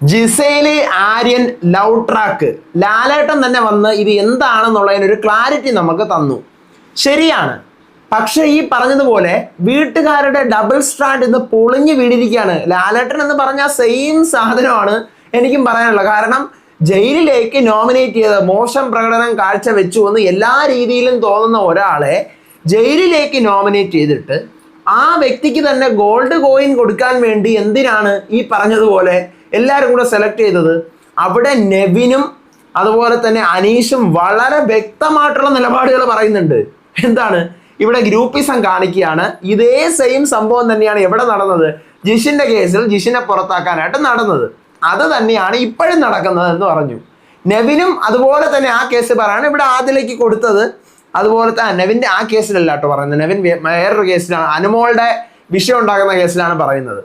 ജിസയിൽ Aryan love track Lalettan തന്നെ വന്ന് ഇത് എന്താണെന്നുള്ളതിനൊരു ക്ലാരിറ്റി നമുക്ക് തന്നു. ശരിയാണ്. പക്ഷെ ഈ പറഞ്ഞതുപോലെ വീട്ടുകാരുടെ ഡബിൾ സ്റ്റാൻഡ് ഇന്ന് പൊളിഞ്ഞു വീടിരിക്കുകയാണ് ലാലേട്ടൻ എന്ന് പറഞ്ഞ സെയിം സാധനമാണ് എനിക്കും പറയാനുള്ളത്. കാരണം ജയിലിലേക്ക് നോമിനേറ്റ് ചെയ്ത മോശം പ്രകടനം കാഴ്ചവെച്ചു എന്ന് എല്ലാ രീതിയിലും തോന്നുന്ന ഒരാളെ ജയിലിലേക്ക് നോമിനേറ്റ് ചെയ്തിട്ട് ആ വ്യക്തിക്ക് തന്നെ ഗോൾഡ് കോയിൻ കൊടുക്കാൻ വേണ്ടി എന്തിനാണ് ഈ പറഞ്ഞതുപോലെ എല്ലാവരും കൂടെ സെലക്ട് ചെയ്തത് അവിടെ നെവിനും അതുപോലെ തന്നെ അനീഷും വളരെ വ്യക്തമായിട്ടുള്ള നിലപാടുകൾ പറയുന്നുണ്ട്. എന്താണ്? ഇവിടെ ഗ്രൂപ്പിസം കാണിക്കുകയാണ്. ഇതേ സെയിം സംഭവം തന്നെയാണ് എവിടെ നടന്നത്. ജിഷിന്റെ കേസിൽ ജിഷിനെ പുറത്താക്കാനായിട്ട് നടന്നത്. അത് തന്നെയാണ് ഇപ്പോഴും നടക്കുന്നത് എന്ന് പറഞ്ഞു. നെവിനും അതുപോലെ തന്നെ ആ കേസ് പറയാണ്. ഇവിടെ ആദിലേക്ക് കൊടുത്തത് അതുപോലെ തന്നെ നെവിന്റെ ആ കേസിലല്ല കേട്ടോ പറയുന്നത്. നെവിൻ വേറൊരു കേസിലാണ് അനുമോളുടെ വിഷയം ഉണ്ടാകുന്ന കേസിലാണ് പറയുന്നത്.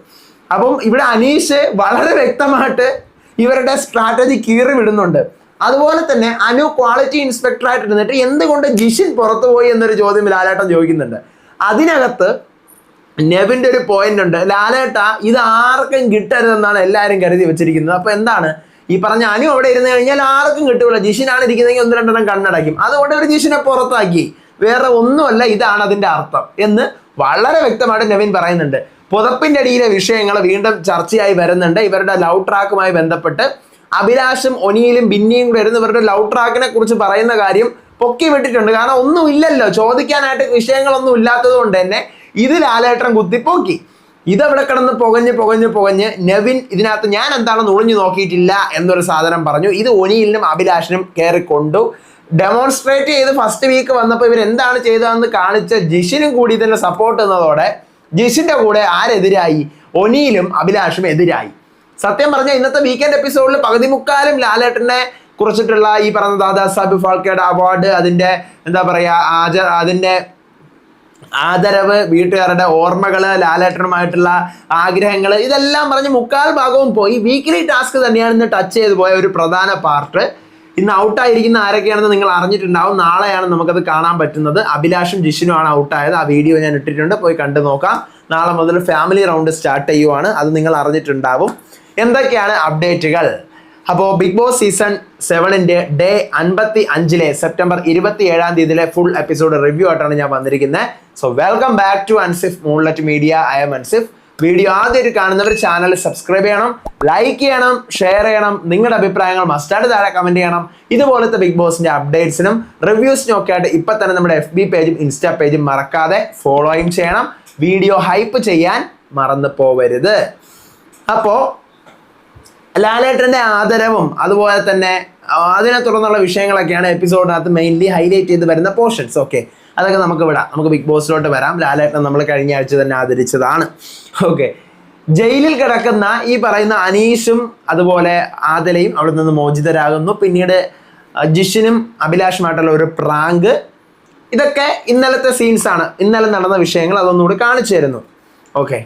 അപ്പം ഇവിടെ അനീഷ് വളരെ വ്യക്തമായിട്ട് ഇവരുടെ സ്ട്രാറ്റജി കീറി വിടുന്നുണ്ട്. അതുപോലെ തന്നെ അനു ക്വാളിറ്റി ഇൻസ്പെക്ടർ ആയിട്ട് ഇരുന്നിട്ട് എന്തുകൊണ്ട് ജിഷിൻ പുറത്തു പോയി എന്നൊരു ചോദ്യം ലാലേട്ടൻ ചോദിക്കുന്നുണ്ട്. അതിനകത്ത് നെവിന്റെ ഒരു പോയിന്റ് ഉണ്ട്. ലാലേട്ട ഇത് ആർക്കും കിട്ടരുതെന്നാണ് എല്ലാവരും കരുതി വെച്ചിരിക്കുന്നത്. അപ്പൊ എന്താണ്? ഈ പറഞ്ഞ അനു അവിടെ ഇരുന്ന് കഴിഞ്ഞാൽ ആർക്കും കിട്ടില്ല ജിഷിനാണ് ഇരിക്കുന്നതെങ്കിൽ ഒന്ന് രണ്ടെണ്ണം കണ്ണടയ്ക്കും. അതുകൊണ്ട് ഒരു ജിഷിനെ പുറത്താക്കി. വേറെ ഒന്നുമല്ല ഇതാണ് അതിന്റെ അർത്ഥം എന്ന് വളരെ വ്യക്തമായിട്ട് നെവിൻ പറയുന്നുണ്ട്. പുതപ്പിന്റെ അടിയിലെ വിഷയങ്ങൾ വീണ്ടും ചർച്ചയായി വരുന്നുണ്ട്. ഇവരുടെ ലവ് ട്രാക്കുമായി ബന്ധപ്പെട്ട് അഭിലാഷും ഒനിയിലും ബിന്നിയും വരുന്ന ഇവരുടെ ലവ് ട്രാക്കിനെ കുറിച്ച് പറയുന്ന കാര്യം പൊക്കി വിട്ടിട്ടുണ്ട്. കാരണം ഒന്നും ഇല്ലല്ലോ. ചോദിക്കാനായിട്ട് വിഷയങ്ങളൊന്നും ഇല്ലാത്തത് കൊണ്ട് തന്നെ ഇത് ലാലേട്ടൻ കുത്തിപ്പോക്കി ഇതവിടെ കിടന്ന് പുകഞ്ഞ് പുകഞ്ഞ് പുകഞ്ഞ് നെവിൻ ഇതിനകത്ത് ഞാൻ എന്താണ് നുഴഞ്ഞു നോക്കിയിട്ടില്ല എന്നൊരു സാധനം പറഞ്ഞു. ഇത് ഒനിയിലിനും അഭിലാഷിനും കയറിക്കൊണ്ടു ഡെമോൺസ്ട്രേറ്റ് ചെയ്ത് ഫസ്റ്റ് വീക്ക് വന്നപ്പോൾ ഇവർ എന്താണ് ചെയ്തതെന്ന് കാണിച്ച ജിഷിനും കൂടി ഇതിന്റെ സപ്പോർട്ട് എന്നതോടെ ജിഷിന്റെ കൂടെ ആരെതിരായി? ഒനിയിലും അഭിലാഷും എതിരായി. സത്യം പറഞ്ഞാൽ ഇന്നത്തെ വീക്കെൻഡ് എപ്പിസോഡിൽ പകുതി മുക്കാലും ലാലേട്ടനെ കുറിച്ചിട്ടുള്ള ഈ പറഞ്ഞ ദാദാ സാഹിബ് ഫാൽക്കയുടെ അവാർഡ് അതിന്റെ എന്താ പറയാ ആച അതിന്റെ ആദരവ് വീട്ടുകാരുടെ ഓർമ്മകൾ ലാലേട്ടനുമായിട്ടുള്ള ആഗ്രഹങ്ങൾ ഇതെല്ലാം പറഞ്ഞ് മുക്കാൽ ഭാഗവും പോയി. വീക്കിലി ടാസ്ക് തന്നെയാണ് ഇന്ന് ടച്ച് ചെയ്തു പോയ ഒരു പ്രധാന പാർട്ട് ഇന്ന് ഔട്ടായിരിക്കുന്ന ആരൊക്കെയാണെന്ന് നിങ്ങൾ അറിഞ്ഞിട്ടുണ്ടാവും. നാളെയാണ് നമുക്കത് കാണാൻ പറ്റുന്നത്. അഭിലാഷും ജിഷിനുമാണ് ഔട്ടായത്. ആ വീഡിയോ ഞാൻ ഇട്ടിട്ടുണ്ട്. പോയി കണ്ടു നോക്കാം. നാളെ മുതൽ ഫാമിലി റൗണ്ട് സ്റ്റാർട്ട് ചെയ്യുവാണ്. അത് നിങ്ങൾ അറിഞ്ഞിട്ടുണ്ടാവും. എന്തൊക്കെയാണ് അപ്ഡേറ്റുകൾ അപ്പോൾ ബിഗ് ബോസ് സീസൺ സെവനിന്റെ ഡേ അൻപത്തി അഞ്ചിലെ സെപ്റ്റംബർ ഇരുപത്തി ഏഴാം തീയതിയിലെ ഫുൾ എപ്പിസോഡ് റിവ്യൂ ആയിട്ടാണ് ഞാൻ വന്നിരിക്കുന്നത്. So welcome back to Ansif moonlet media I am Ansif video ആദ്യമായിട്ട് കാണുന്നവർ ചാനൽ സബ്സ്ക്രൈബ് ചെയ്യണം ലൈക്ക് ചെയ്യണം ഷെയർ ചെയ്യണം നിങ്ങളുടെ അഭിപ്രായങ്ങൾ മസ്റ്റായിട്ട് താഴെ കമന്റ് ചെയ്യണം. ഇതുപോലത്തെ ബിഗ് ബോസിന്റെ അപ്ഡേറ്റ്സിനും റിവ്യൂസിനും ഒക്കെ ആയിട്ട് ഇപ്പൊ തന്നെ നമ്മുടെ എഫ് ബി പേജും ഇൻസ്റ്റാ പേജും മറക്കാതെ ഫോളോയും ചെയ്യണം. വീഡിയോ ഹൈപ്പ് ചെയ്യാൻ മറന്നു പോവരുത്. അപ്പോ ലാലേട്ടന്റെ ആദരവും അതുപോലെ തന്നെ അതിനെ തുടർന്നുള്ള വിഷയങ്ങളൊക്കെയാണ് എപ്പിസോഡിനകത്ത് മെയിൻലി ഹൈലൈറ്റ് ചെയ്ത് വരുന്ന പോർഷൻസ് ഓക്കെ അതൊക്കെ നമുക്ക് വിടാം. നമുക്ക് ബിഗ് ബോസിലോട്ട് വരാം. ലാലേട്ടൻ നമ്മൾ കഴിഞ്ഞ ആഴ്ച തന്നെ ആദരിച്ചതാണ്. ഓക്കെ ജയിലിൽ കിടക്കുന്ന ഈ പറയുന്ന അനീഷും അതുപോലെ ആദലയും അവിടെ നിന്ന് മോചിതരാകുന്നു. പിന്നീട് ജിഷിനും അഭിലാഷുമായിട്ടുള്ള ഒരു പ്രാങ്ക്. ഇതൊക്കെ ഇന്നലത്തെ സീൻസ് ആണ്. ഇന്നലെ നടന്ന വിഷയങ്ങൾ അതൊന്നുകൂടി കാണിച്ചു തരുന്നു. ഓക്കെ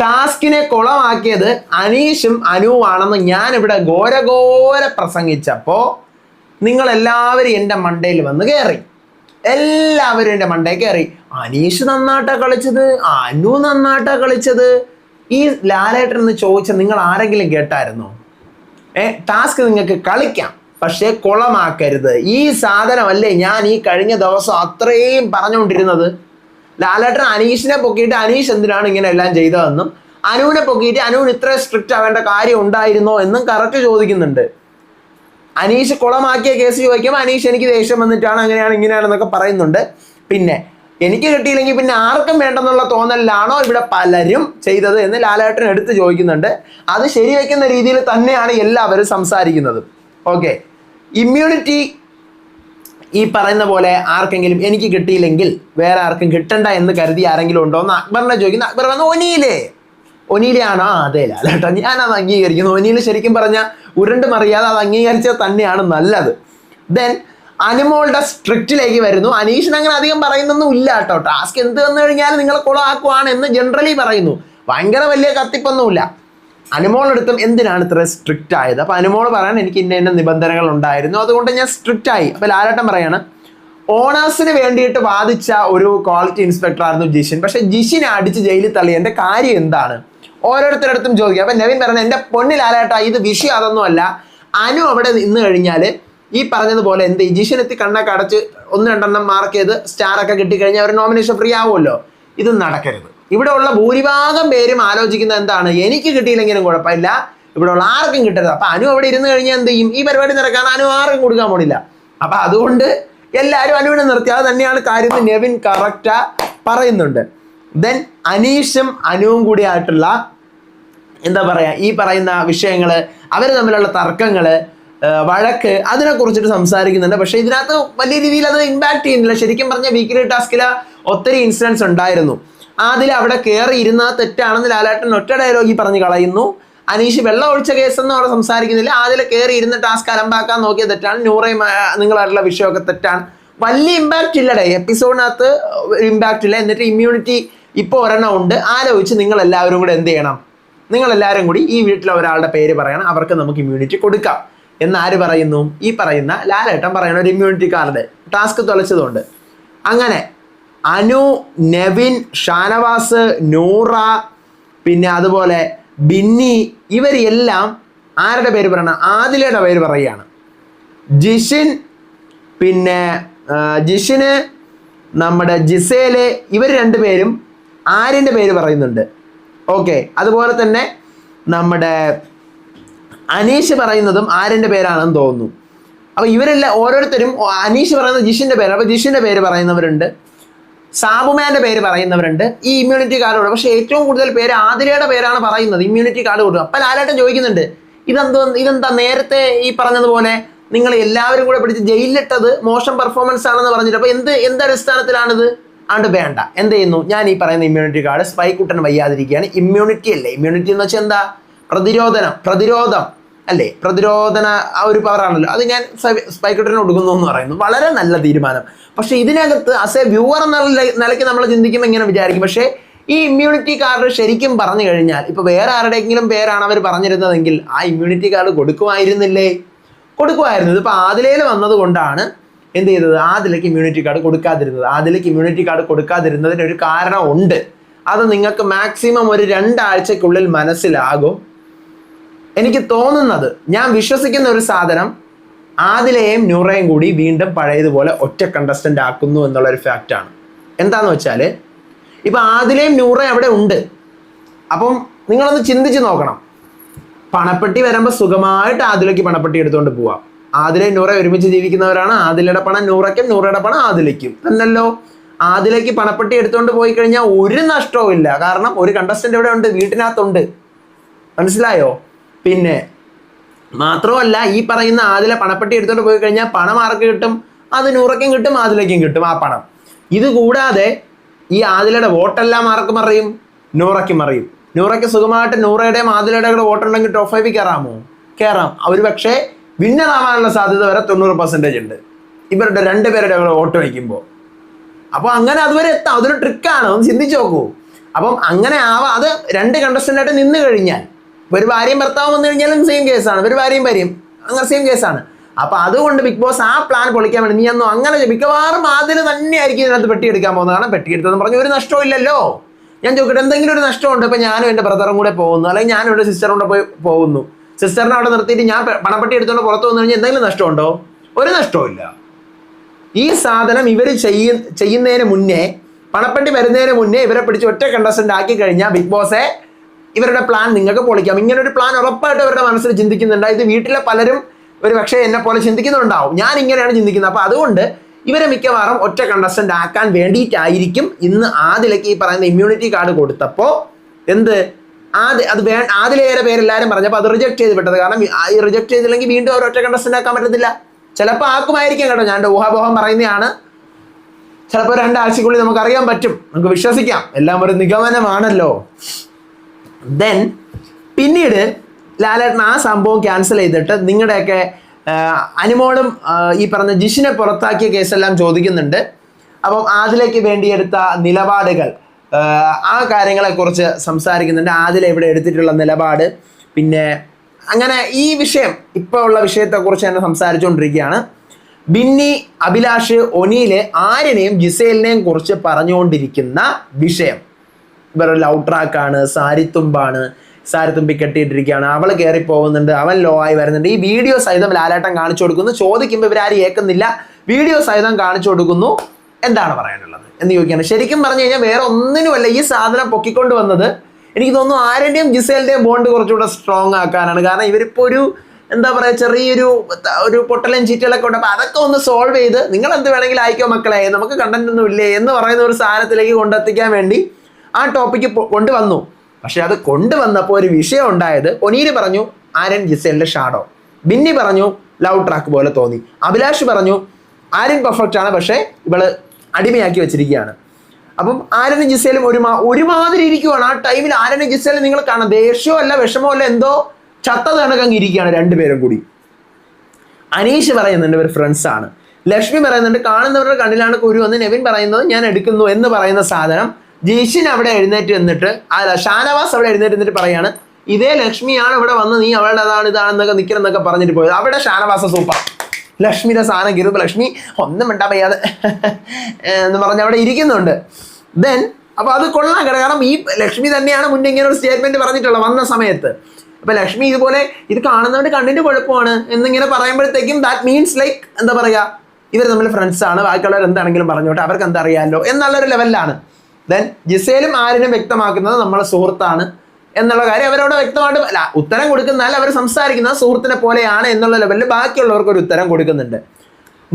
ടാസ്കിനെ കുളമാക്കിയത് അനീഷും അനുവാണെന്ന് ഞാൻ ഇവിടെ ഘോരഘോര പ്രസംഗിച്ചപ്പോൾ നിങ്ങൾ എല്ലാവരും എന്റെ മണ്ടയിൽ വന്ന് കയറി എല്ലാവരും എന്റെ മണ്ടേ കയറി. അനീഷ് നന്നായിട്ടാ കളിച്ചത് അനു നന്നായിട്ടാ കളിച്ചത്. ഈ ലാലേട്ടൻ എന്ന് ചോദിച്ച നിങ്ങൾ ആരെങ്കിലും കേട്ടായിരുന്നോ? ഏ ടാസ്ക് നിങ്ങൾക്ക് കളിക്കാം പക്ഷേ കുളമാക്കരുത്. ഈ സാധനമല്ലേ ഞാൻ ഈ കഴിഞ്ഞ ദിവസം അത്രയും പറഞ്ഞുകൊണ്ടിരുന്നത്? ലാലേട്ടൻ അനീഷിനെ പൊക്കിയിട്ട് അനീഷ് എന്തിനാണ് ഇങ്ങനെ എല്ലാം ചെയ്തതെന്നും അനുവിനെ പൊക്കിയിട്ട് അനുവിന് ഇത്ര സ്ട്രിക്റ്റ് ആവേണ്ട കാര്യം ഉണ്ടായിരുന്നോ എന്നും കറക്റ്റ് ചോദിക്കുന്നുണ്ട്. അനീഷ് കുളമാക്കിയ കേസ് ചോദിക്കുമ്പോൾ അനീഷ് എനിക്ക് ദേഷ്യം വന്നിട്ടാണ് അങ്ങനെയാണ് ഇങ്ങനെയാണെന്നൊക്കെ പറയുന്നുണ്ട്. പിന്നെ എനിക്ക് കിട്ടിയില്ലെങ്കിൽ പിന്നെ ആർക്കും വേണ്ടെന്നുള്ള തോന്നലിലാണോ ഇവിടെ പലരും ചെയ്തത് എന്ന് ലാലേട്ടൻ എടുത്ത് ചോദിക്കുന്നുണ്ട്. അത് ശരിവെക്കുന്ന രീതിയിൽ തന്നെയാണ് എല്ലാവരും സംസാരിക്കുന്നത്. ഓക്കെ ഇമ്മ്യൂണിറ്റി ഈ പറയുന്ന പോലെ ആർക്കെങ്കിലും എനിക്ക് കിട്ടിയില്ലെങ്കിൽ വേറെ ആർക്കും കിട്ടണ്ട എന്ന് കരുതി ആരെങ്കിലും ഉണ്ടോ എന്ന് അക്ബറിനെ ചോദിക്കുന്നു. അക്ബർ വന്ന് ഒനിയിലേ ഒനിയിലാണോ ആ അതെ ലാലേട്ടാ. ഞാൻ അത് അംഗീകരിക്കുന്നു. ഒനിയിൽ ശരിക്കും പറഞ്ഞാൽ ഉരുണ്ട് മറിയാതെ അത് അംഗീകരിച്ചത് തന്നെയാണ് നല്ലത്. ദെൻ അനുമോളുടെ സ്ട്രിക്റ്റിലേക്ക് വരുന്നു. അനീഷിന് അങ്ങനെ അധികം പറയുന്നൊന്നും ഇല്ല കേട്ടോ. ടാസ്ക് എന്ത് വന്നു കഴിഞ്ഞാൽ നിങ്ങൾ കുളമാക്കുവാണ് എന്ന് ജനറലി പറയുന്നു. ഭയങ്കര വലിയ കത്തിപ്പൊന്നുമില്ല അനുമോളെടുത്തും എന്തിനാണ് ഇത്ര സ്ട്രിക്റ്റ് ആയത്? അപ്പൊ അനുമോൾ പറയാൻ എനിക്ക് ഇന്ന ഇന്ന നിബന്ധനകൾ ഉണ്ടായിരുന്നു. അതുകൊണ്ട് ഞാൻ സ്ട്രിക്റ്റ് ആയി. അപ്പൊ ലാലേട്ടൻ പറയാണ് ഓണേഴ്സിന് വേണ്ടിയിട്ട് വാദിച്ച ഒരു ക്വാളിറ്റി ഇൻസ്പെക്ടർ ആയിരുന്നു ജിഷിൻ. പക്ഷെ ജിഷിനെ അടിച്ച് ജയിലിൽ തള്ളിയതിന്റെ കാര്യം എന്താണ്? ഓരോരുത്തരടുത്തും ചോദിക്കും. അപ്പൊ നവീൻ പറഞ്ഞ എന്റെ പൊന്നിലാലേട്ടാ ഇത് വിഷയം അതൊന്നുമല്ല അനു അവിടെ നിന്ന് കഴിഞ്ഞാൽ ഈ പറഞ്ഞതുപോലെ എന്ത്? ജിഷനെത്തി കണ്ണൊക്കെ അടച്ച് ഒന്ന് രണ്ടെണ്ണം മാർക്ക് ചെയ്ത് സ്റ്റാർ ഒക്കെ കിട്ടിക്കഴിഞ്ഞാൽ അവർ നോമിനേഷൻ ഫ്രീ ആവുമല്ലോ. ഇത് നടക്കരുത്. ഇവിടെ ഉള്ള ഭൂരിഭാഗം പേരും ആലോചിക്കുന്നത് എന്താണ്? എനിക്ക് കിട്ടിയില്ലെങ്കിലും കുഴപ്പമില്ല. ഇവിടെ ഉള്ള ആർക്കും കിട്ടരുത്. അപ്പൊ അനു അവിടെ ഇരുന്ന് കഴിഞ്ഞാൽ എന്ത് ചെയ്യും? ഈ പരിപാടി നടക്കാൻ അനു ആർക്കും കൊടുക്കാൻ പോണില്ല. അപ്പൊ അതുകൊണ്ട് എല്ലാവരും അനുവിനെ നിർത്തി. അത് തന്നെയാണ് കാര്യം നെവിൻ കറക്റ്റാ പറയുന്നുണ്ട്. ദെൻ അനീഷും അനുവും കൂടി ആയിട്ടുള്ള എന്താ പറയുക ഈ പറയുന്ന വിഷയങ്ങൾ അവർ തമ്മിലുള്ള തർക്കങ്ങൾ വഴക്ക് അതിനെ കുറിച്ചിട്ട് സംസാരിക്കുന്നുണ്ട്. പക്ഷെ ഇതിനകത്ത് വലിയ രീതിയിൽ അത് ഇമ്പാക്ട് ചെയ്യുന്നില്ല. ശരിക്കും പറഞ്ഞാൽ വീക്കിലി ടാസ്കിൽ ഒത്തിരി ഇൻസിഡൻസ് ഉണ്ടായിരുന്നു. അതിൽ അവിടെ കയറി ഇരുന്ന തെറ്റാണെന്ന് ലാലേട്ടൻ ഒറ്റ ഡയലോഗി പറഞ്ഞു കളയുന്നു. അനീഷ് വെള്ളം ഒഴിച്ച കേസെന്ന് അവിടെ സംസാരിക്കുന്നില്ല. അതിൽ കയറി ഇരുന്ന് ടാസ്ക് അലമ്പാക്കാൻ നോക്കിയ തെറ്റാണ്. നൂറയും നിങ്ങളായിട്ടുള്ള വിഷയമൊക്കെ തെറ്റാണ്. വലിയ ഇമ്പാക്റ്റ് ഇല്ലടേ. എപ്പിസോഡിനകത്ത് ഇമ്പാക്റ്റ് ഇല്ല. എന്നിട്ട് ഇമ്മ്യൂണിറ്റി ഇപ്പോൾ ഒരെണ്ണം ഉണ്ട്. ആലോചിച്ച് നിങ്ങൾ എല്ലാവരും കൂടെ എന്ത് ചെയ്യണം? നിങ്ങൾ എല്ലാവരും കൂടി ഈ വീട്ടിലെ ഒരാളുടെ പേര് പറയണം. അവർക്ക് നമുക്ക് ഇമ്മ്യൂണിറ്റി കൊടുക്കാം. എന്ന് ആര് പറയുന്നു? ഈ പറയുന്ന ലാലേട്ടൻ പറയണ ഒരു ഇമ്മ്യൂണിറ്റി കാർഡ് ടാസ്ക് തുളച്ചതുകൊണ്ട് അങ്ങനെ അനു നെവിൻ ഷാനവാസ് നൂറ പിന്നെ അതുപോലെ ബിന്നി ഇവരെല്ലാം ആരുടെ പേര് പറയണം? ആദിലയുടെ പേര് പറയുകയാണ്. ജിഷിൻ പിന്നെ ജിഷിന് നമ്മുടെ ജിസേൽ ഇവർ രണ്ടുപേരും ആര്യന്റെ പേര് പറയുന്നുണ്ട്. ഓക്കെ അതുപോലെ തന്നെ നമ്മുടെ അനീഷ് പറയുന്നതും ആര്യന്റെ പേരാണെന്ന് തോന്നുന്നു. അപ്പോൾ ഇവരെല്ലാം ഓരോരുത്തരും അനീഷ് പറയുന്ന ജിഷിന്റെ പേര് അപ്പോൾ ജിഷിന്റെ പേര് പറയുന്നവരുണ്ട്. സാബുമാന്റെ പേര് പറയുന്നവരുണ്ട്. ഈ ഇമ്മ്യൂണിറ്റി കാർഡ് പക്ഷേ ഏറ്റവും കൂടുതൽ പേര് ആതിരയുടെ പേരാണ് പറയുന്നത്. ഇമ്മ്യൂണിറ്റി കാർഡ് കൊടുക്കും അപ്പം ലാലേട്ടൻ ചോദിക്കുന്നുണ്ട് ഇതെന്തോ ഇതെന്താ നേരത്തെ ഈ പറഞ്ഞതുപോലെ നിങ്ങൾ എല്ലാവരും കൂടെ പിടിച്ച് ജയിലിലിട്ടത് മോശം പെർഫോമൻസ് ആണെന്ന് പറഞ്ഞിട്ട്? അപ്പോൾ എന്ത് എന്ത് അടിസ്ഥാനത്തിലാണിത്? ആണ്ട് വേണ്ട. എന്ത് ചെയ്യുന്നു? ഞാൻ ഈ പറയുന്ന ഇമ്മ്യൂണിറ്റി കാർഡ് സ്പൈക്കുട്ടൻ വയ്യാതിരിക്കുകയാണ്. ഇമ്മ്യൂണിറ്റി അല്ലേ? ഇമ്മ്യൂണിറ്റി എന്ന് വെച്ചാൽ എന്താ? പ്രതിരോധനം. പ്രതിരോധം അല്ലേ? പ്രതിരോധന ആ ഒരു പവറാണല്ലോ അത് ഞാൻ സ്പൈക്കുട്ടന് കൊടുക്കുന്നു എന്ന് പറയുന്നു. വളരെ നല്ല തീരുമാനം. പക്ഷെ ഇതിനകത്ത് അസ് എ വ്യൂവർ എന്ന നിലയ്ക്ക് നമ്മൾ ചിന്തിക്കുമ്പോൾ ഇങ്ങനെ വിചാരിക്കും. പക്ഷേ ഈ ഇമ്മ്യൂണിറ്റി കാർഡ് ശരിക്കും പറഞ്ഞു കഴിഞ്ഞാൽ ഇപ്പൊ വേറെ ആരുടെയെങ്കിലും പേരാണ് അവർ പറഞ്ഞിരുന്നതെങ്കിൽ ആ ഇമ്മ്യൂണിറ്റി കാർഡ് കൊടുക്കുമായിരുന്നില്ലേ? കൊടുക്കുമായിരുന്നു. ഇതിപ്പോൾ ആദിലയിൽ വന്നത് കൊണ്ടാണ് എന്ത് ചെയ്തത്? ആദിലേക്ക് ഇമ്മ്യൂണിറ്റി കാർഡ് കൊടുക്കാതിരുന്നത്. ആദിലേക്ക് ഇമ്മ്യൂണിറ്റി കാർഡ് കൊടുക്കാതിരുന്നതിന് ഒരു കാരണം ഉണ്ട് അത് നിങ്ങൾക്ക് മാക്സിമം ഒരു രണ്ടാഴ്ചക്കുള്ളിൽ മനസ്സിലാകും. എനിക്ക് തോന്നുന്നത് ഞാൻ വിശ്വസിക്കുന്ന ഒരു സാധനം ആദിലയും നൂറയും കൂടി വീണ്ടും പഴയതുപോലെ ഒറ്റ കണ്ടസ്റ്റന്റ് ആക്കുന്നു എന്നുള്ളൊരു ഫാക്റ്റാണ് എന്താന്ന് വെച്ചാൽ ഇപ്പൊ ആദിലയും നൂറയും അവിടെ ഉണ്ട്. അപ്പം നിങ്ങളൊന്ന് ചിന്തിച്ച് നോക്കണം. പണപ്പെട്ടി വരുമ്പോൾ സുഖമായിട്ട് ആദിലേക്ക് പണപ്പെട്ടി എടുത്തുകൊണ്ട് പോവാം. ആദിലയും നൂറ ഒരുമിച്ച് ജീവിക്കുന്നവരാണ്. ആദിലയുടെ പണം നൂറയ്ക്കും നൂറയുടെ പണം ആദിലയ്ക്കും. എന്നല്ലോ ആദിലേക്ക് പണപ്പെട്ടി എടുത്തുകൊണ്ട് പോയി കഴിഞ്ഞാൽ ഒരു നഷ്ടവും ഇല്ല. കാരണം ഒരു കണ്ടസ്റ്റന്റ് ഇവിടെ ഉണ്ട് വീട്ടിനകത്തുണ്ട്. മനസ്സിലായോ? പിന്നെ മാത്രമല്ല ഈ പറയുന്ന ആദിലെ പണപ്പെട്ടി എടുത്തോണ്ട് പോയി കഴിഞ്ഞാൽ പണം ആർക്ക് കിട്ടും? അത് നൂറയ്ക്കും കിട്ടും ആദിലേക്കും കിട്ടും ആ പണം. ഇത് കൂടാതെ ഈ ആദിലയുടെ വോട്ടെല്ലാം ആർക്കും അറിയും? നൂറയ്ക്കും അറിയും. നൂറയ്ക്ക് സുഖമായിട്ട് നൂറയുടെയും ആദിലയുടെ കൂടെ വോട്ടുണ്ടെങ്കിൽ ടോപ്പ് ഫൈവിൽ കയറാമോ കയറാം ഒരു പക്ഷേ വിന്നർ ആവാനുള്ള സാധ്യത വരെ തൊണ്ണൂറ് പെർസെന്റേജ് ഉണ്ട്. ഇവരുടെ രണ്ടുപേരുടെ വോട്ട് വയ്ക്കുമ്പോൾ അപ്പോൾ അങ്ങനെ അതുവരെ എത്താം. അതൊരു ട്രിക്കാണ് ഒന്ന് ചിന്തിച്ച് നോക്കൂ. അപ്പം അങ്ങനെ ആവാം. അത് രണ്ട് കണ്ടസ്റ്റന്റായിട്ട് നിന്ന് കഴിഞ്ഞാൽ. ഒരു ഭാര്യയും ഭർത്താവും വന്നു കഴിഞ്ഞാലും സെയിം കേസാണ് ഒരു ഭാര്യയും ഭാര്യയും. അങ്ങനെ സെയിം കേസാണ് അപ്പൊ അതുകൊണ്ട് ബിഗ് ബോസ് ആ പ്ലാൻ പൊളിക്കാൻ വേണ്ടി നീ എന്നോ അങ്ങനെ. മിക്കവാറും അതിന് തന്നെയായിരിക്കും ഇതിനകത്ത് പെട്ടിയെടുക്കാൻ പോകുന്നത്. കാരണം പെട്ടി എടുത്തതെന്ന് പറഞ്ഞ ഒരു നഷ്ടവും ഇല്ലല്ലോ. ഞാൻ ചോദിക്കട്ടെ എന്തെങ്കിലും ഒരു നഷ്ടമുണ്ട്. ഇപ്പൊ ഞാനും എന്റെ ബ്രദറും കൂടെ പോകുന്നു. അല്ലെങ്കിൽ ഞാനും എന്റെ സിസ്റ്ററും കൂടെ പോയി പോകുന്നു. സിസ്റ്ററിനെ അവിടെ നിർത്തിയിട്ട് ഞാൻ പണപ്പെട്ടി എടുത്തുകൊണ്ട് പുറത്ത് വന്നു കഴിഞ്ഞാൽ എന്തെങ്കിലും നഷ്ടമുണ്ടോ? ഒരു നഷ്ടവും ഈ സാധനം ഇവർ ചെയ്യ ചെയ്യുന്നതിന് മുന്നേ പണപ്പെട്ടി വരുന്നതിന് മുന്നേ ഇവരെ പിടിച്ച് ഒറ്റ കണ്ടസ്റ്റന്റ് ആക്കി കഴിഞ്ഞാൽ ബിഗ് ബോസെ ഇവരുടെ പ്ലാൻ നിങ്ങൾക്ക് പൊളിക്കാം. ഇങ്ങനെ ഒരു പ്ലാൻ ഉറപ്പായിട്ട് അവരുടെ മനസ്സിൽ ചിന്തിക്കുന്നുണ്ട്. ഇത് വീട്ടിലെ പലരും ഒരു പക്ഷേ എന്നെ പോലെ ചിന്തിക്കുന്നുണ്ടാവും. ഞാൻ ഇങ്ങനെയാണ് ചിന്തിക്കുന്നത്. അപ്പൊ അതുകൊണ്ട് ഇവരെ മിക്കവാറും ഒറ്റ കണ്ടസ്റ്റന്റ് ആക്കാൻ വേണ്ടിയിട്ടായിരിക്കും ഇന്ന് ആദിലേക്ക് ഈ പറയുന്ന ഇമ്മ്യൂണിറ്റി കാർഡ് കൊടുത്തപ്പോൾ എന്ത്? ആദ്യ അത് വേ ആദ്യലേറെ പേരെല്ലാവരും പറഞ്ഞപ്പോൾ അത് റിജക്ട് ചെയ്ത് വിട്ടത്. കാരണം ഈ റിജക്ട് ചെയ്തില്ലെങ്കിൽ വീണ്ടും ഒറ്റ കണ്ടസ്റ്റന്റ് ആക്കാൻ പറ്റത്തില്ല. ചിലപ്പോൾ ആക്കുമായിരിക്കും കേട്ടോ. ഞാൻ ഊഹാപോഹം പറയുന്നതാണ് ചിലപ്പോൾ രണ്ടാഴ്ചക്കുള്ളിൽ നമുക്ക് അറിയാൻ പറ്റും. നമുക്ക് വിശ്വസിക്കാം. എല്ലാം ഒരു നിഗമനമാണല്ലോ. ദെൻ പിന്നീട് ലാലേട്ടൻ ആ സംഭവം ക്യാൻസൽ ചെയ്തിട്ട് നിങ്ങളുടെയൊക്കെ അനുമോളും ഈ പറഞ്ഞ ജിഷിനെ പുറത്താക്കിയ കേസെല്ലാം ചോദിക്കുന്നുണ്ട്. അപ്പം അതിലേക്ക് വേണ്ടിയെടുത്ത നിലപാടുകൾ. ആ, കാര്യങ്ങളെ കാര്യങ്ങളെക്കുറിച്ച് സംസാരിക്കുന്നുണ്ട്. ആദ്യം ഇവിടെ എടുത്തിട്ടുള്ള നിലപാട്. പിന്നെ അങ്ങനെ ഈ വിഷയം ഇപ്പോൾ ഉള്ള വിഷയത്തെക്കുറിച്ച് തന്നെ സംസാരിച്ചുകൊണ്ടിരിക്കുകയാണ് ബിന്നി അഭിലാഷ് ഒനിയിലെ ആര്യനെയും ജിസേലിനെയും കുറിച്ച് പറഞ്ഞുകൊണ്ടിരിക്കുന്ന വിഷയം. ഇവർ ലവ് ട്രാക്കാണ് സാരിത്തുമ്പാണ് സാരിത്തുമ്പി കെട്ടിയിട്ടിരിക്കുകയാണ്. അവൾ കയറി പോകുന്നുണ്ട് അവൻ ലോ ആയി വരുന്നുണ്ട്. ഈ വീഡിയോ സഹിതം ലാലാട്ടം കാണിച്ചു കൊടുക്കുന്നു. ചോദിക്കുമ്പോൾ ഇവരാരും ഏക്കുന്നില്ല വീഡിയോ സഹിതം കാണിച്ചു കൊടുക്കുന്നു. എന്താണ് പറയാനുള്ളത്? എന്ന് ചോദിക്കുകയാണ്. ശരിക്കും പറഞ്ഞു കഴിഞ്ഞാൽ വേറെ ഒന്നിനുമല്ല ഈ സാധനം പൊക്കിക്കൊണ്ട് വന്നത്. എനിക്ക് തോന്നുന്നു ആരുടെയും ജിസേലിന്റെയും ബോണ്ട് കുറച്ചുകൂടെ സ്ട്രോങ് ആക്കാനാണ്. കാരണം ഇവരിപ്പോ ഒരു എന്താ പറയാ ചെറിയൊരു ഒരു പൊട്ടലും ചീറ്റലൊക്കെ ഉണ്ട്. അപ്പൊ അതൊക്കെ ഒന്ന് സോൾവ് ചെയ്ത് നിങ്ങൾ എന്ത് വേണമെങ്കിലും അയക്കോ മക്കളെ? നമുക്ക് കണ്ടന്റ് ഒന്നും ഇല്ലേ? എന്ന് പറയുന്ന ഒരു സാധനത്തിലേക്ക് കൊണ്ടെത്തിക്കാൻ വേണ്ടി ആ ടോപ്പിക്ക് കൊണ്ടുവന്നു. പക്ഷേ അത് കൊണ്ടുവന്നപ്പോൾ ഒരു വിഷയം ഉണ്ടായത് ഒനീര് പറഞ്ഞു ആര്യൻ ജിസേലിന്റെ ഷാഡോ ബിന്നി പറഞ്ഞു ലൗ ട്രാക്ക് പോലെ തോന്നി. അഭിലാഷ് പറഞ്ഞു ആര്യൻ പെർഫെക്റ്റ് ആണ്. പക്ഷേ ഇവൾ അടിമയാക്കി വെച്ചിരിക്കുകയാണ്. അപ്പം ആരനും ജിസേലും ഒരു ഒരുമാതിരി ഇരിക്കുവാണ്. ആ ടൈമിൽ ആരനും ജിസേലും നിങ്ങൾ കാണാം. ദേഷ്യമോ അല്ല എന്തോ ചത്ത കണക്കങ്ങ് ഇരിക്കുകയാണ് രണ്ടുപേരും കൂടി. അനീഷ് പറയുന്നുണ്ട് ഇവർ ഫ്രണ്ട്സാണ് ലക്ഷ്മി പറയുന്നുണ്ട് കാണുന്നവരുടെ കണ്ണിലാണ് കുരു എന്ന് നെവിൻ പറയുന്നത് ഞാൻ എടുക്കുന്നു എന്ന് പറയുന്ന സാധനം ജിഷിൻ അവിടെ എഴുന്നേറ്റ് നിന്നിട്ട് അല്ല ഷാനവാസ് അവിടെ എഴുന്നേറ്റ് നിന്നിട്ട് പറയാണ് ഇതേ ലക്ഷ്മിയാണ് ഇവിടെ വന്ന് നീ അവളുടെ അതാണ് ഇതാണെന്നൊക്കെ നിൽക്കണമെന്നൊക്കെ പറഞ്ഞിട്ട് പോയത്. അവിടെ ഷാനവാസ സൂപ്പർ. ലക്ഷ്മിയുടെ സാധനം കയറി ലക്ഷ്മി ഒന്നും മിണ്ടാൻ വയ്യാതെ എന്ന് പറഞ്ഞ് അവിടെ ഇരിക്കുന്നുണ്ട്. ദെൻ അപ്പോൾ അത് കൊള്ളാം കേട്ടോ. കാരണം ഈ ലക്ഷ്മി തന്നെയാണ് മുന്നേ ഇങ്ങനെ ഒരു സ്റ്റേറ്റ്മെന്റ് പറഞ്ഞിട്ടുള്ളത് വന്ന സമയത്ത്. അപ്പോൾ ലക്ഷ്മി ഇതുപോലെ ഇത് കാണുന്നവരുടെ കണ്ണിന്റെ കുഴപ്പമാണ് എന്നിങ്ങനെ പറയുമ്പോഴത്തേക്കും ദാറ്റ് മീൻസ് ലൈക്ക് എന്താ പറയുക ഇവർ തമ്മിൽ ഫ്രണ്ട്സാണ് ബാക്കിയുള്ളവർ എന്താണെങ്കിലും പറഞ്ഞോട്ടെ. അവർക്ക് എന്താ അറിയാമല്ലോ എന്നുള്ളൊരു ലെവലിലാണ് ദെൻ ജിസേലും ആരിനും വ്യക്തമാക്കുന്നത് നമ്മളെ സുഹൃത്താണ്. എന്നുള്ള കാര്യം അവരോട് വ്യക്തമായിട്ട് അല്ല ഉത്തരം കൊടുക്കുന്നാൽ അവർ സംസാരിക്കുന്ന സുഹൃത്തിനെ പോലെയാണ് എന്നുള്ള ലെവലിൽ ബാക്കിയുള്ളവർക്ക് ഒരു ഉത്തരം കൊടുക്കുന്നുണ്ട്.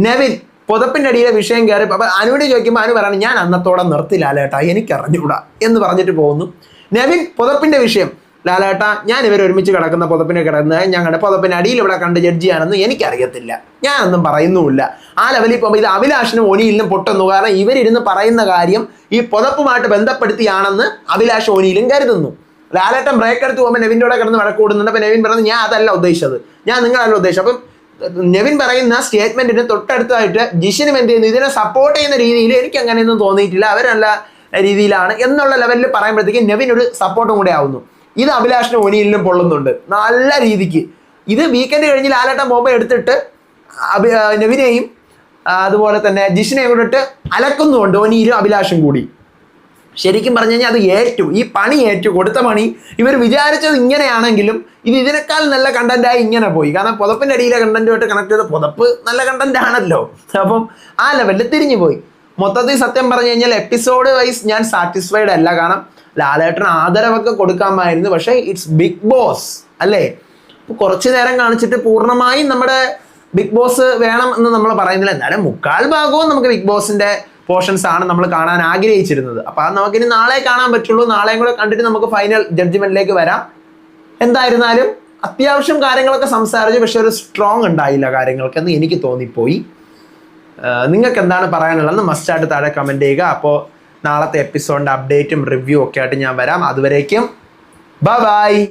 നവിൻ പുതപ്പിന്റെ അടിയിലെ വിഷയം കയറി അപ്പൊ അനുവിനെ ചോദിക്കുമ്പോൾ അനു പറയണം ഞാൻ അന്നത്തോടെ നിർത്തി ലാലേട്ടാ എനിക്ക് അറിഞ്ഞുകൂടാ എന്ന് പറഞ്ഞിട്ട് പോകുന്നു. നവിൻ പുതപ്പിന്റെ വിഷയം ലാലേട്ട ഞാൻ ഇവർ ഒരുമിച്ച് കിടക്കുന്ന പുതപ്പിനെ കിടന്ന് ഞങ്ങളുടെ പുതപ്പിന്റെ അടിയിൽ ഇവിടെ കണ്ട് ജഡ്ജ് ചെയ്യാനൊന്നും എനിക്കറിയത്തില്ല. ഞാനൊന്നും പറയുന്നുമില്ല. ആ ലെവലിൽ പോകുമ്പോൾ ഇത് അഭിലാഷിനും ഒനിയിലും പൊട്ടുന്നു. കാരണം ഇവരിരുന്ന് പറയുന്ന കാര്യം ഈ പുതപ്പുമായിട്ട് ബന്ധപ്പെടുത്തിയാണെന്ന് അഭിലാഷ് ഒനിയിലും കരുതുന്നു. ലാലേട്ടൻ ബ്രേക്ക് എടുത്ത് പോകുമ്പോൾ നെവിന്റെ കൂടെ കിടന്ന് വഴക്ക് കൂടുന്നുണ്ട് അപ്പം നെവിൻ പറയുന്നത് ഞാൻ അതല്ല ഉദ്ദേശിച്ചത്. ഞാൻ നിങ്ങളല്ല ഉദ്ദേശിച്ചത്. അപ്പം നെവിൻ പറയുന്ന സ്റ്റേറ്റ്മെന്റിന് തൊട്ടടുത്തായിട്ട് ജിഷിനും എന്ത് ചെയ്യുന്നു? ഇതിനെ സപ്പോർട്ട് ചെയ്യുന്ന രീതിയിൽ എനിക്ക് അങ്ങനെയൊന്നും തോന്നിയിട്ടില്ല. അവരല്ല രീതിയിലാണ് എന്നുള്ള ലെവലിൽ പറയുമ്പോഴത്തേക്കും നെവിൻ ഒരു സപ്പോർട്ടും കൂടെ ആവുന്നു. ഇത് അഭിലാഷിനും ഒനിയിലും പൊള്ളുന്നുണ്ട്. നല്ല രീതിക്ക്. ഇത് വീക്കെൻഡ് കഴിഞ്ഞ് ലാലേട്ടൻ പോകുമ്പോൾ എടുത്തിട്ട് അഭി നെവിനെയും അതുപോലെ തന്നെ ജിഷിനെയും കൂടിട്ട് അലക്കുന്നുണ്ട് ഒനിയിലും അഭിലാഷും കൂടി. ശരിക്കും പറഞ്ഞു കഴിഞ്ഞാൽ അത് ഏറ്റു. ഈ പണി ഏറ്റു. കൊടുത്ത പണി. ഇവർ വിചാരിച്ചത് ഇങ്ങനെയാണെങ്കിലും ഇത് ഇതിനേക്കാൾ നല്ല കണ്ടന്റായി ഇങ്ങനെ പോയി. കാരണം പുതപ്പിന്റെ അടിയിലെ കണ്ടന്റുമായിട്ട് കണക്ട് ചെയ്ത പുതപ്പ് നല്ല കണ്ടന്റ് ആണല്ലോ. അപ്പം ആ ലെവലിൽ തിരിഞ്ഞു പോയി. മൊത്തത്തിൽ സത്യം പറഞ്ഞു കഴിഞ്ഞാൽ എപ്പിസോഡ് വൈസ് ഞാൻ സാറ്റിസ്ഫൈഡ് അല്ല. കാരണം ലാലേട്ടൻ ആദരവൊക്കെ കൊടുക്കാമായിരുന്നു. പക്ഷേ ഇറ്റ്സ് ബിഗ് ബോസ് അല്ലേ? കുറച്ചു നേരം കാണിച്ചിട്ട് പൂർണമായും നമ്മുടെ ബിഗ് ബോസ് വേണം എന്ന് നമ്മൾ പറയുന്നില്ല. എന്നാലും മുക്കാൽ ഭാഗവും നമുക്ക് ബിഗ് ബോസിന്റെ പോർഷൻസ് ആണ് നമ്മൾ കാണാൻ ആഗ്രഹിച്ചിരുന്നത്. അപ്പൊ അത് നമുക്കിനി നാളെ കാണാൻ പറ്റുള്ളൂ. നാളെയും കൂടെ കണ്ടിട്ട് നമുക്ക് ഫൈനൽ ജഡ്ജ്മെന്റിലേക്ക് വരാം. എന്തായിരുന്നാലും അത്യാവശ്യം കാര്യങ്ങളൊക്കെ സംസാരിച്ചു പക്ഷെ ഒരു സ്ട്രോങ് ഉണ്ടായില്ല കാര്യങ്ങൾക്ക് എന്ന് എനിക്ക് തോന്നിപ്പോയി. നിങ്ങൾക്ക് എന്താണ് പറയാനുള്ളതെന്ന് മസ്റ്റായിട്ട് താഴെ കമന്റ് ചെയ്യുക. അപ്പോൾ നാളത്തെ എപ്പിസോഡിന്റെ അപ്ഡേറ്റും റിവ്യൂ ഒക്കെ ആയിട്ട് ഞാൻ വരാം. അതുവരേക്കും ബൈ ബൈ